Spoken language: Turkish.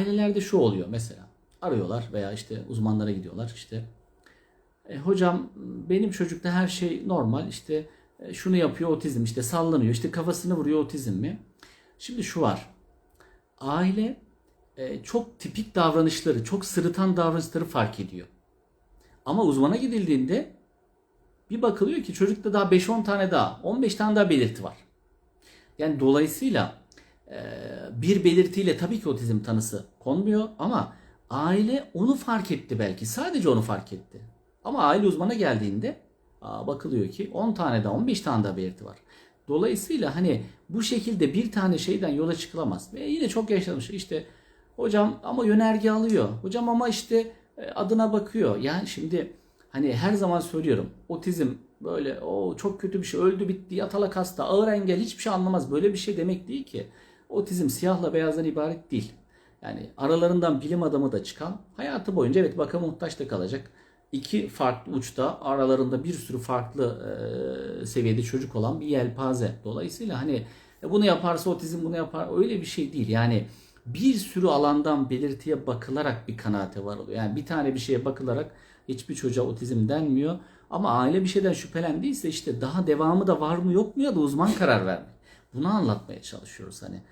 ailelerde şu oluyor mesela. Arıyorlar veya işte uzmanlara gidiyorlar işte. E, hocam benim çocukta her şey normal işte e, şunu yapıyor otizm işte sallanıyor işte kafasını vuruyor otizm mi? Şimdi şu var. Aile e, çok tipik davranışları, çok sırıtan davranışları fark ediyor. Ama uzmana gidildiğinde bir bakılıyor ki çocukta daha 5-10 tane daha, 15 tane daha belirti var. Yani dolayısıyla bir belirtiyle tabii ki otizm tanısı konmuyor ama aile onu fark etti belki. Sadece onu fark etti. Ama aile uzmana geldiğinde bakılıyor ki 10 tane daha 15 tane daha belirti var. Dolayısıyla hani bu şekilde bir tane şeyden yola çıkılamaz. Ve yine çok yaşamış işte hocam ama yönerge alıyor. Hocam ama işte e, adına bakıyor. Yani şimdi hani her zaman söylüyorum otizm böyle o çok kötü bir şey öldü bitti yatalak hasta ağır engel hiçbir şey anlamaz. Böyle bir şey demek değil ki. Otizm siyahla beyazdan ibaret değil. Yani aralarından bilim adamı da çıkan hayatı boyunca evet bakım muhtaç da kalacak. İki farklı uçta aralarında bir sürü farklı e, seviyede çocuk olan bir yelpaze. Dolayısıyla hani e, bunu yaparsa otizm bunu yapar öyle bir şey değil. Yani bir sürü alandan belirtiye bakılarak bir kanaate varılıyor. Yani bir tane bir şeye bakılarak hiçbir çocuğa otizm denmiyor. Ama aile bir şeyden şüphelendiyse işte daha devamı da var mı yok mu ya da uzman karar vermek. Bunu anlatmaya çalışıyoruz hani.